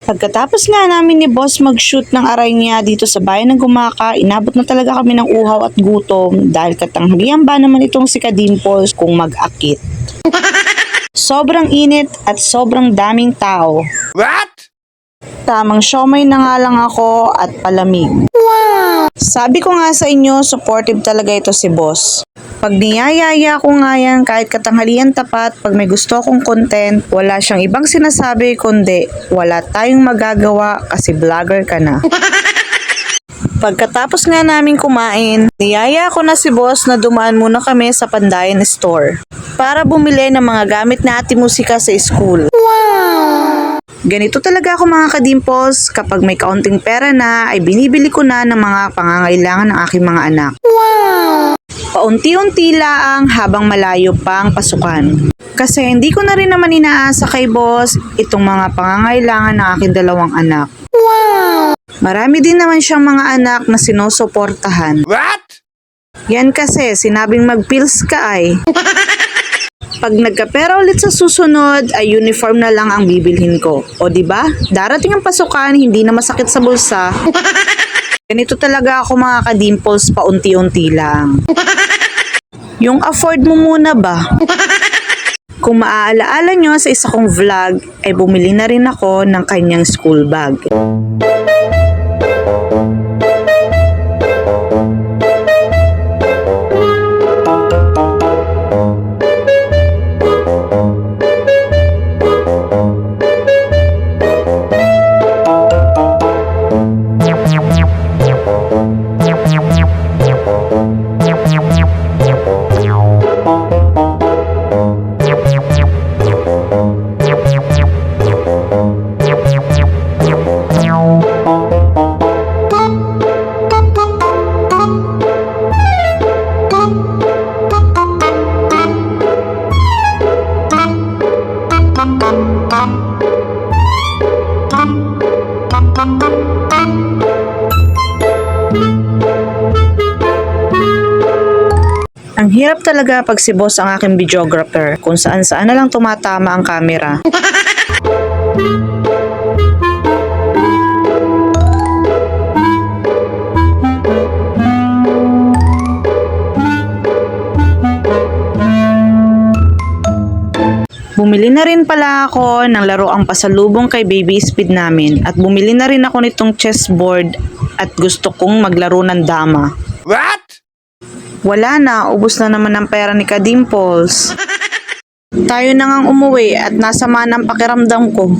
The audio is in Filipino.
Pagkatapos nga namin ni boss mag-shoot ng aray niya dito sa bayan ng Gumaka, inabot na talaga kami ng uhaw at gutom dahil katanghalian ba naman itong si Kadimples kung mag-akit. Sobrang init at sobrang daming tao. What? Tamang siomay na nga lang ako at palamig. Sabi ko nga sa inyo, supportive talaga ito si boss. Pag niyayaya ko nga yan, kahit katanghalian tapat, pag may gusto akong content, wala siyang ibang sinasabi kundi wala tayong magagawa kasi vlogger ka na. Pagkatapos nga namin kumain, niyaya ko na si boss na dumaan muna kami sa Pandayan Store para bumili ng mga gamit na ati musika sa school. Ganito talaga ako mga kadimpos, kapag may kaunting pera na ay binibili ko na ng mga pangangailangan ng aking mga anak. Paunti-unti laang habang malayo pa ang pasukan. Kasi hindi ko na rin naman inaasa kay boss itong mga pangangailangan ng aking dalawang anak. Marami din naman siyang mga anak na sinusuportahan. What? Yan kasi, sinabing mag-pills ka ay. Pag nagkapera ulit sa susunod, ay uniform na lang ang bibilhin ko. O di ba? Darating ang pasukan, hindi na masakit sa bulsa. Ganito talaga ako mga kadimples paunti-unti lang. Yung afford mo muna ba? Kung maaalaala nyo sa isa kong vlog, ay bumili na rin ako ng kanyang school bag. Ang hirap talaga pag si boss ang aking videographer kung saan saan na lang tumatama ang camera. Bumili na rin pala ako ng laro ang pasalubong kay Baby Speed namin at bumili na rin ako nitong chessboard at gusto kong maglaro ng dama. What? Wala na, ubos na naman ang pera ni Kadimples. Tayo na ngang umuwi at nasa man ang pakiramdam ko.